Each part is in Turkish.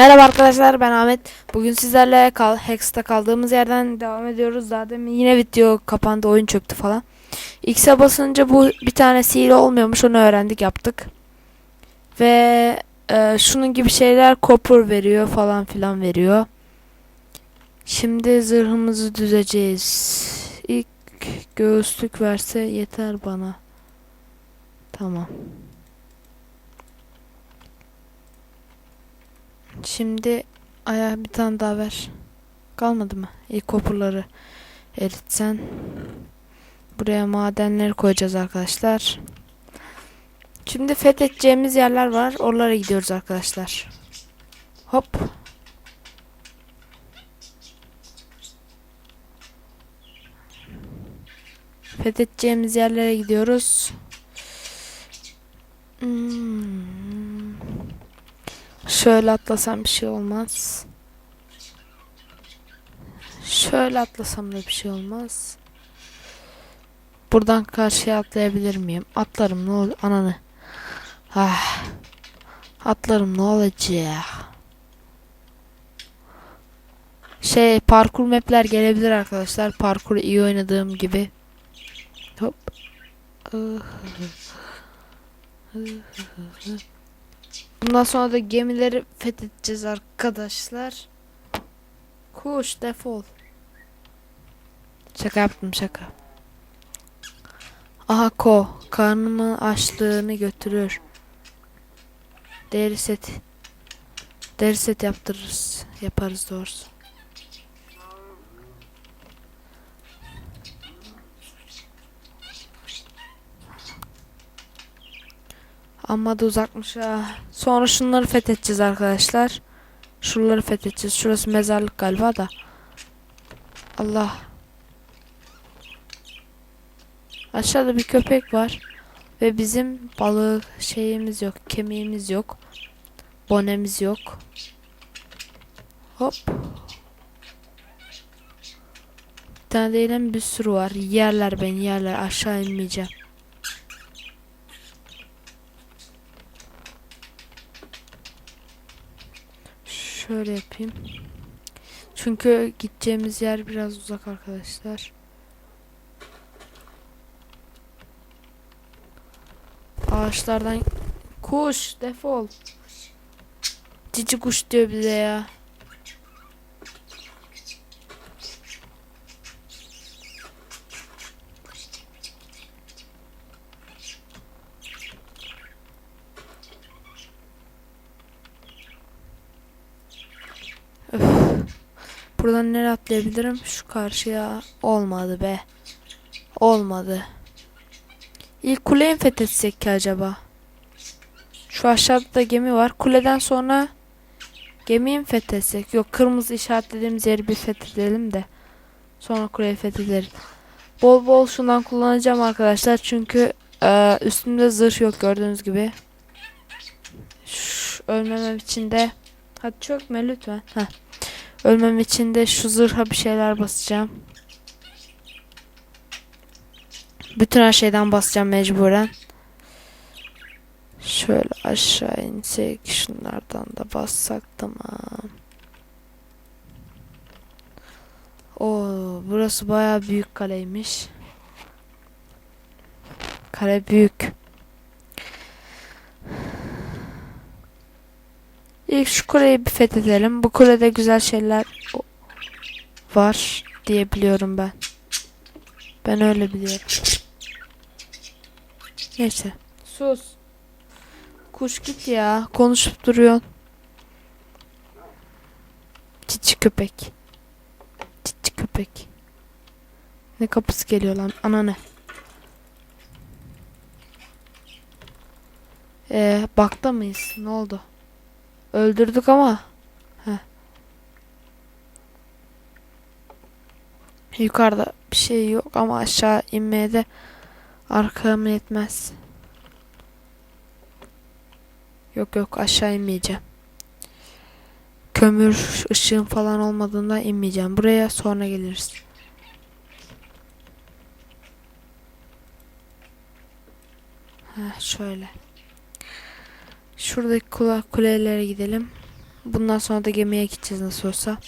Merhaba arkadaşlar ben Ahmet. Bugün sizlerle kal Hex'te kaldığımız yerden devam ediyoruz. Demin yine video kapandı oyun çöktü falan. X'e basınca bu bir tane sihir olmuyormuş onu öğrendik yaptık. Ve e, şunun gibi şeyler copper veriyor falan filan veriyor. Şimdi zırhımızı düzeceğiz. İlk göğüslük verse yeter bana. Tamam. Şimdi aya bir tane daha ver. Kalmadı mı? İlk kopurları eritsen. Buraya madenleri koyacağız arkadaşlar. Şimdi fethedeceğimiz yerler var. Oralara gidiyoruz arkadaşlar. Hop. Fethedeceğimiz yerlere gidiyoruz. Hmm. Şöyle atlasam bir şey olmaz. Şöyle atlasam da bir şey olmaz. Buradan karşıya atlayabilir miyim? Atlarım ne olur ananı. Ah. Atlarım ne olacak? Şey parkur mapler gelebilir arkadaşlar. Parkuru iyi oynadığım gibi. Hop. Bundan sonra da gemileri fethedeceğiz arkadaşlar. Kuş defol. Şaka yaptım şaka. Aha ko. Karnımın açlığını götürür. Deri set. Deri set yaptırırız. Yaparız doğrusu. Amma da uzakmış ha. Sonra şunları fethedeceğiz arkadaşlar. Şuraları fethedeceğiz. Şurası mezarlık galiba da. Allah. Aşağıda bir köpek var. Ve bizim balık şeyimiz yok. Kemiğimiz yok. Bonemiz yok. Hop. Bir tane değilim bir sürü var. Yerler beni yerler. Aşağı inmeyeceğim. Şöyle yapayım. Çünkü gideceğimiz yer biraz uzak arkadaşlar. Ağaçlardan kuş defol. Cici kuş diyor bize ya. Buradan nereye atlayabilirim? Şu karşıya olmadı be. Olmadı. İlk kuleyi mi fethetsek ki acaba? Şu aşağıda da gemi var. Kuleden sonra gemiyi mi fethetsek? Yok kırmızı işaretlediğimiz yeri bir fethedelim de. Sonra kuleyi fethederiz. Bol bol şundan kullanacağım arkadaşlar. Çünkü e, üstümde zırh yok gördüğünüz gibi. Şş, ölmemem için de Hadi çökme lütfen. Heh. Ölmem için de şu zırha bir şeyler basacağım. Bütün her şeyden basacağım mecburen. Şöyle aşağı insek şunlardan da bassak tamam. Oo, burası baya büyük kaleymiş. Kale büyük. İlk şu kuleyi bir fethedelim. Bu kulede güzel şeyler var diye biliyorum ben. Ben öyle biliyorum. Neyse. Sus. Kuş git ya. Konuşup duruyorsun. Cici köpek. Cici köpek. Ne kapısı geliyor lan? Ana ne? Ee, bakta mıyız? Ne oldu? Öldürdük ama. Heh. Yukarıda bir şey yok ama aşağı inmeye de arkam yetmez. Yok yok aşağı inmeyeceğim. Kömür ışığım falan olmadığında inmeyeceğim. Buraya sonra geliriz. Heh, şöyle. Şuradaki kule kulelere gidelim. Bundan sonra da gemiye gideceğiz nasıl olsa.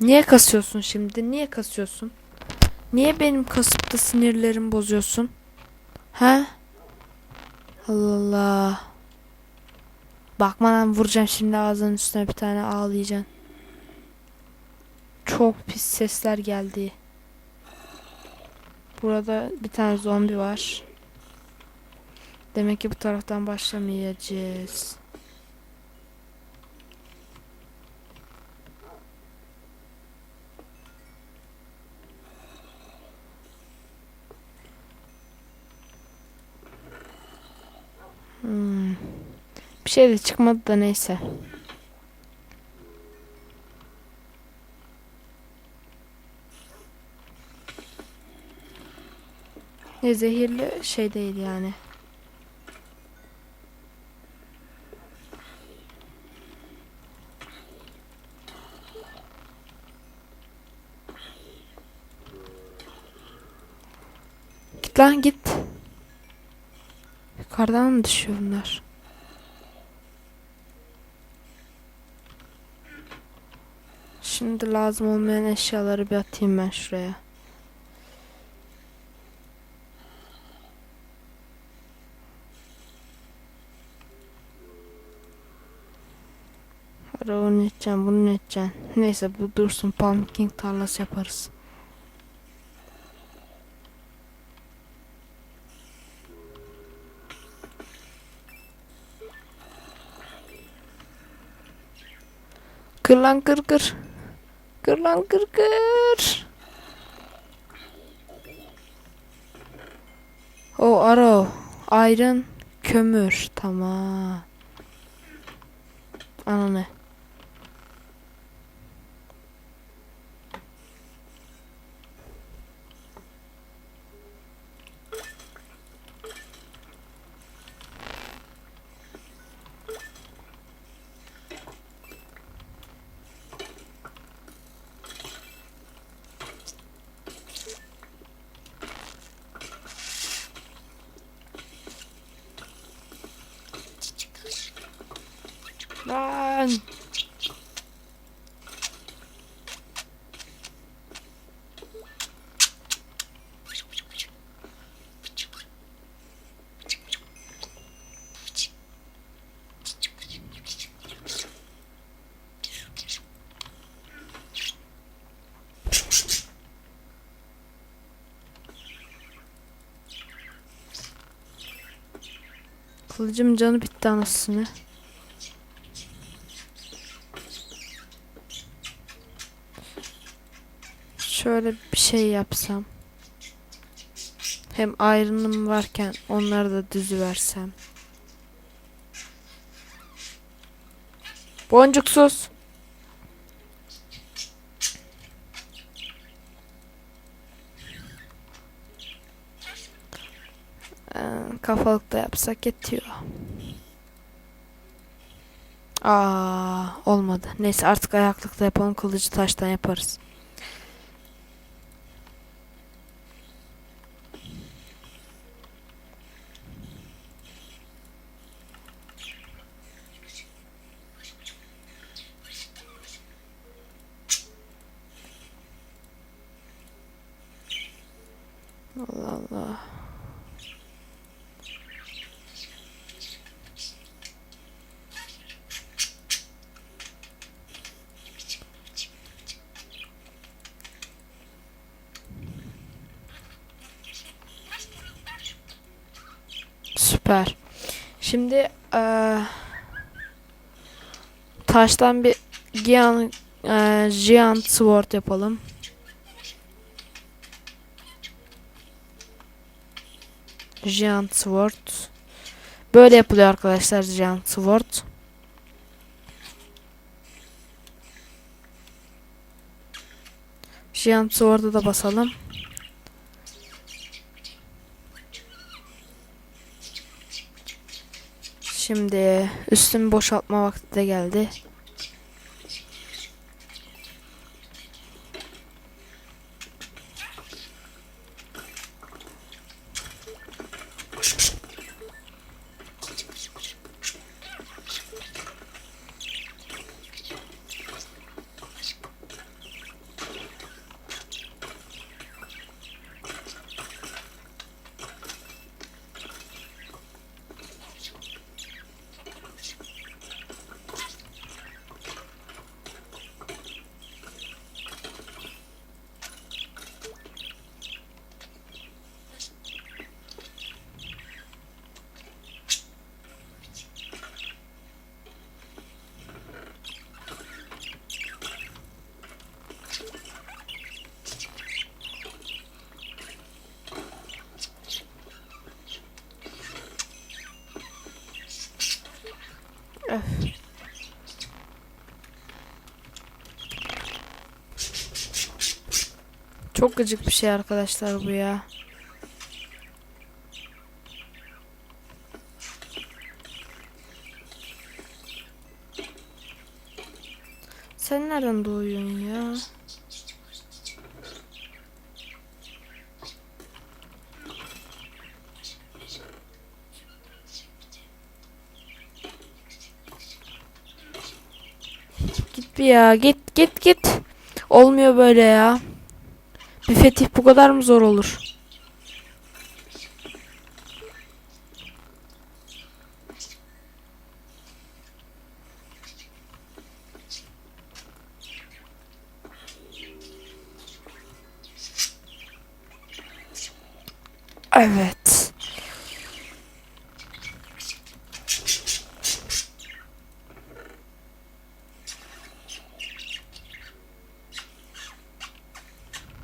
Niye kasıyorsun şimdi? Niye kasıyorsun? Niye benim kasıp da sinirlerimi bozuyorsun? He? Allah Allah. Bakma lan vuracağım şimdi ağzının üstüne bir tane ağlayacaksın. Çok pis sesler geldi. Burada bir tane zombi var. Demek ki bu taraftan başlamayacağız. Hmm. Bir şey de çıkmadı da neyse. Ne zehirli şey değil yani. Lan git. Yukarıdan mı düşüyor bunlar? Şimdi lazım olmayan eşyaları bir atayım ben şuraya. Hadi onu edeceğim, bunu edeceğim. Neyse bu dursun. Pumpkin tarlası yaparız. Kır lan kır kır. Kır lan kır kır. O aro. Iron. Kömür. Tamam. Ananı. Kılıcım canı bitti anasını. Şöyle bir şey yapsam. Hem ayrınım varken onları da düzü versem. Boncuksuz. Ee, kafalıkta yapsak yetiyor. Aa, olmadı. Neyse artık ayaklıkta yapalım. Kılıcı taştan yaparız. Allah Allah. Süper. Şimdi eee, taştan bir Giant, eee, Giant Sword yapalım. Giant Sword. Böyle yapılıyor arkadaşlar Giant Sword. Giant Sword'a da basalım. Şimdi üstümü boşaltma vakti de geldi. Çok gıcık bir şey arkadaşlar bu ya. Sen nereden doğuyorsun ya? Git bir ya git git git. Olmuyor böyle ya. Bir fetih bu kadar mı zor olur? Evet.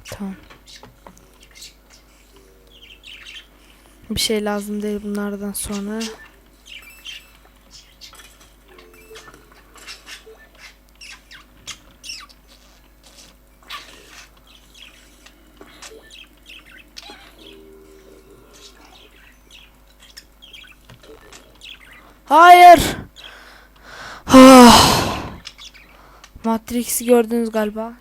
Tamam. Bir şey lazım değil bunlardan sonra. Hayır. Ah. Matrix'i gördünüz galiba.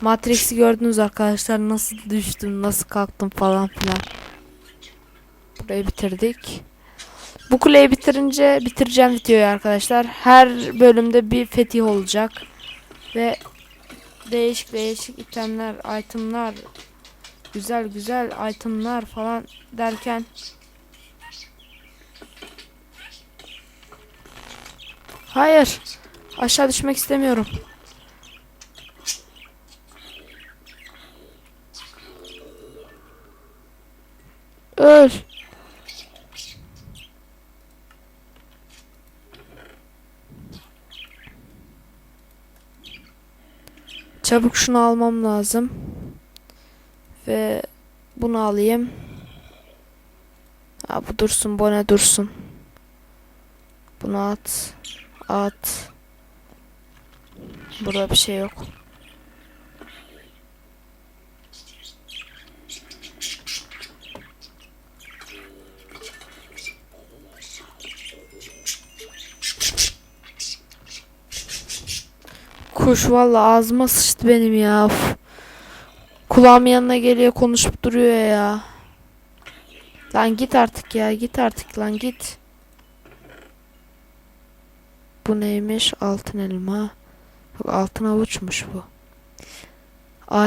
Matrix'i gördünüz arkadaşlar nasıl düştüm nasıl kalktım falan filan. Burayı bitirdik. Bu kuleyi bitirince bitireceğim videoyu arkadaşlar. Her bölümde bir fetih olacak. Ve değişik değişik itemler, itemler, güzel güzel itemler falan derken Hayır. Aşağı düşmek istemiyorum. Çabuk şunu almam lazım. Ve bunu alayım. Ha, bu dursun, bu ne dursun. Bunu at. At. Burada bir şey yok. Kuş valla ağzıma sıçtı benim ya. Uf. Kulağım yanına geliyor konuşup duruyor ya. Lan git artık ya git artık lan git. Bu neymiş? Altın elma. Yok altın avuçmuş bu.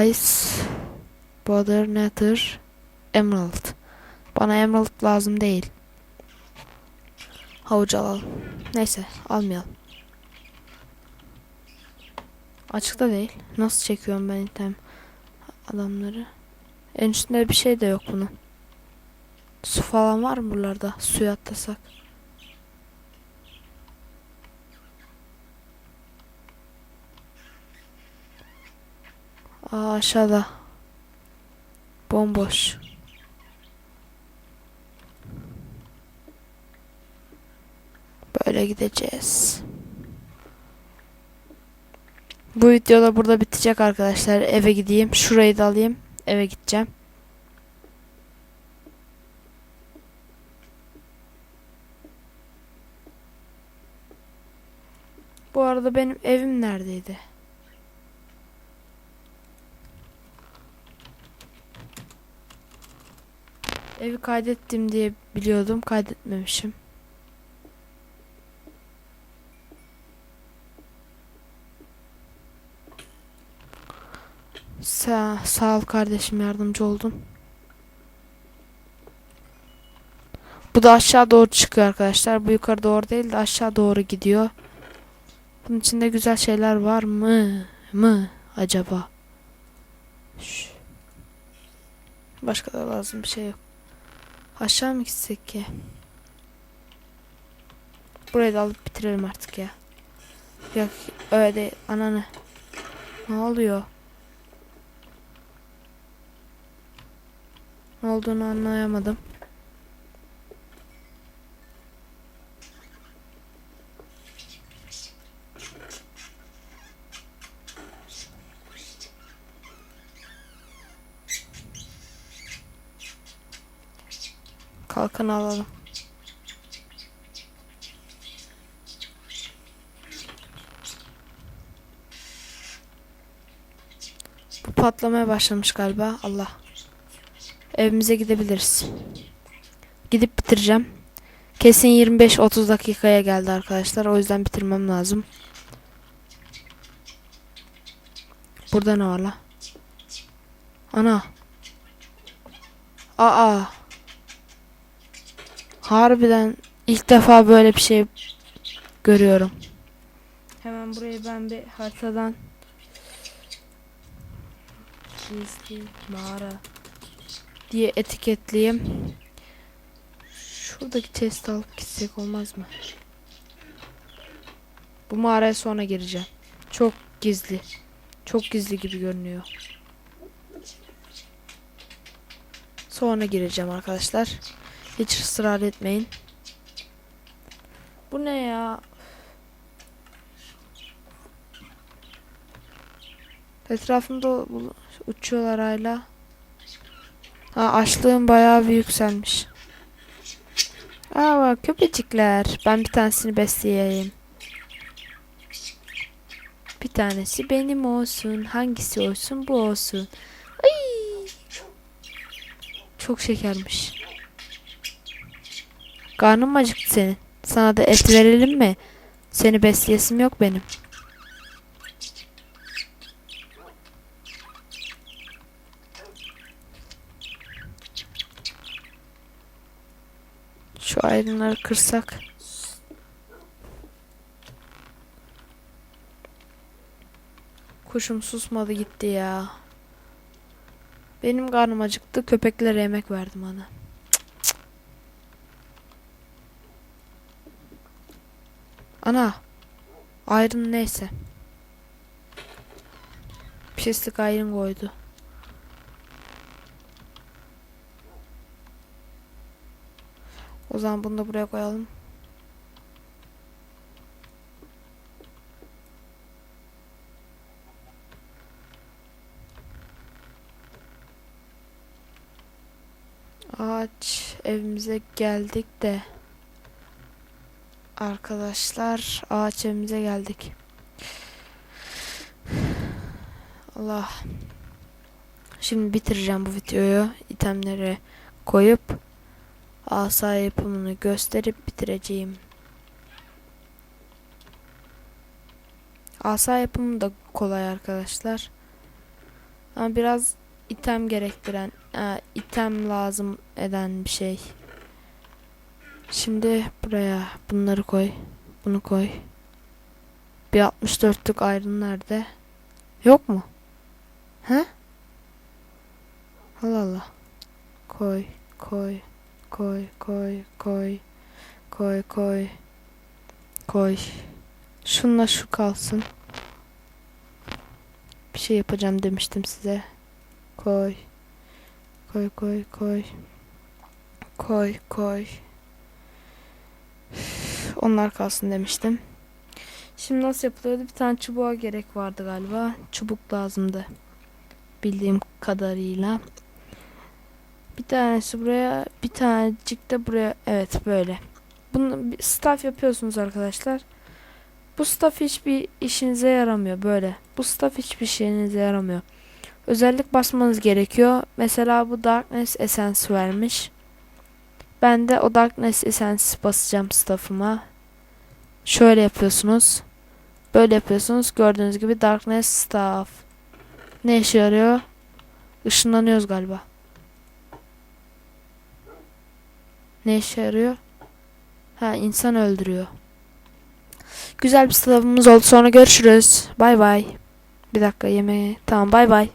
Ice. Border Nether. Emerald. Bana emerald lazım değil. Havuç alalım. Neyse almayalım. Açıkta değil. Nasıl çekiyorum ben item adamları? En üstünde bir şey de yok bunun. Su falan var mı buralarda? Suya atlasak. Aa aşağıda. Bomboş. Böyle gideceğiz. Bu video da burada bitecek arkadaşlar. Eve gideyim. Şurayı da alayım. Eve gideceğim. Bu arada benim evim neredeydi? Evi kaydettim diye biliyordum. Kaydetmemişim. Sağ, sağ ol kardeşim yardımcı oldun. Bu da aşağı doğru çıkıyor arkadaşlar. Bu yukarı doğru değil de aşağı doğru gidiyor. Bunun içinde güzel şeyler var mı? Mı acaba? Şş. Başka da lazım bir şey yok. Aşağı mı gitsek ki? Burayı da alıp bitirelim artık ya. Yok öyle değil. Ananı. Ne oluyor? Olduğunu anlayamadım. Kalkan alalım. Bu patlamaya başlamış galiba. Allah. Evimize gidebiliriz. Gidip bitireceğim. Kesin 25-30 dakikaya geldi arkadaşlar. O yüzden bitirmem lazım. Burada ne var la? Ana. Aa. Harbiden ilk defa böyle bir şey görüyorum. Hemen burayı ben bir haritadan gizli mağara diye etiketleyeyim. Şuradaki test alıp gitsek olmaz mı? Bu mağaraya sonra gireceğim. Çok gizli. Çok gizli gibi görünüyor. Sonra gireceğim arkadaşlar. Hiç ısrar etmeyin. Bu ne ya? Etrafımda uçuyorlar hala. Ha açlığım bayağı bir yükselmiş. Aa bak köpecikler. Ben bir tanesini besleyeyim. Bir tanesi benim olsun. Hangisi olsun? Bu olsun. Ay! Çok şekermiş. Karnım acıktı senin. Sana da et verelim mi? Seni besleyesim yok benim. Şu ayrımları kırsak. Kuşum susmadı gitti ya. Benim karnım acıktı. Köpeklere yemek verdim ana. Ana. Ayrım neyse. Pislik ayrım koydu. O zaman bunu da buraya koyalım. Ağaç evimize geldik de arkadaşlar ağaç evimize geldik. Allah. Şimdi bitireceğim bu videoyu. itemleri koyup asa yapımını gösterip bitireceğim. Asa yapımı da kolay arkadaşlar. Ama biraz item gerektiren, e, item lazım eden bir şey. Şimdi buraya bunları koy. Bunu koy. Bir 64'lük ayrın nerede? Yok mu? He? Allah Allah. Koy, koy, koy, koy, koy, koy, koy, koy. Şunla şu kalsın. Bir şey yapacağım demiştim size. Koy. Koy koy koy. Koy koy. Onlar kalsın demiştim. Şimdi nasıl yapılıyordu? Bir tane çubuğa gerek vardı galiba. Çubuk lazımdı. Bildiğim kadarıyla. Bir tanesi buraya, bir tanecik de buraya. Evet böyle. Bunu staff yapıyorsunuz arkadaşlar. Bu staff hiçbir işinize yaramıyor böyle. Bu staff hiçbir şeyinize yaramıyor. Özellik basmanız gerekiyor. Mesela bu Darkness Essence vermiş. Ben de o Darkness Essence basacağım staff'ıma. Şöyle yapıyorsunuz. Böyle yapıyorsunuz. Gördüğünüz gibi Darkness Staff. Ne işe yarıyor? Işınlanıyoruz galiba. Ne işe yarıyor? Ha insan öldürüyor. Güzel bir staff'ımız oldu. Sonra görüşürüz. Bay bay. Bir dakika yemeğe. Tamam bay bay.